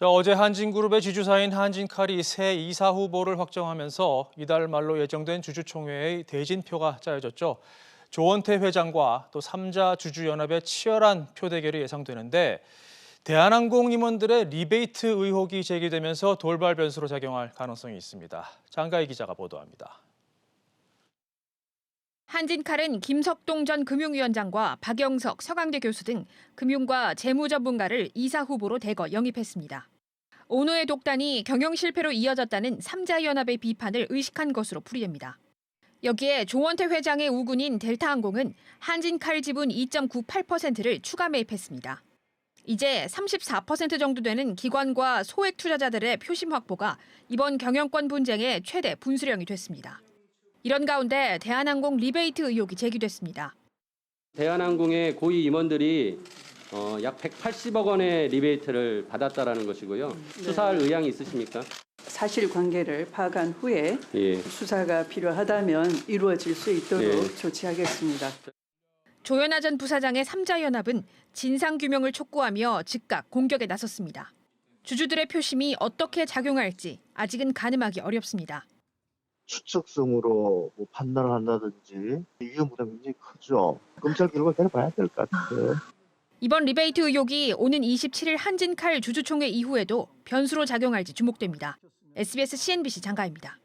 자, 어제 한진그룹의 지주사인 한진칼이 새 이사 후보를 확정하면서 이달 말로 예정된 주주총회의 대진표가 짜여졌죠. 조원태 회장과 또 삼자 주주연합의 치열한 표 대결이 예상되는데 대한항공 임원들의 리베이트 의혹이 제기되면서 돌발 변수로 작용할 가능성이 있습니다. 장가희 기자가 보도합니다. 한진칼은 김석동 전 금융위원장과 박영석, 서강대 교수 등 금융과 재무 전문가를 이사 후보로 대거 영입했습니다. 오노의 독단이 경영 실패로 이어졌다는 삼자연합의 비판을 의식한 것으로 풀이됩니다. 여기에 조원태 회장의 우군인 델타항공은 한진칼 지분 2.98%를 추가 매입했습니다. 이제 34% 정도 되는 기관과 소액 투자자들의 표심 확보가 이번 경영권 분쟁의 최대 분수령이 됐습니다. 이런 가운데 대한항공 리베이트 의혹이 제기됐습니다. 대한항공의 고위 임원들이 어, 약 180억 원의 리베이트를 받았다라는 것이고요. 수사할 의향이 있으십니까? 사실관계를 파악한 후에 예. 수사가 필요하다면 이루어질 수 있도록 네. 조치하겠습니다. 조현아 전 부사장의 삼자연합은 진상규명을 촉구하며 즉각 공격에 나섰습니다. 주주들의 표심이 어떻게 작용할지 아직은 가늠하기 어렵습니다. 추측성으로 뭐 판단을 한다든지 위험보다 굉장히 크죠. 검찰 결과 기다려봐야 될 것 같아요. 이번 리베이트 의혹이 오는 27일 한진칼 주주총회 이후에도 변수로 작용할지 주목됩니다. SBS CNBC 장가입니다.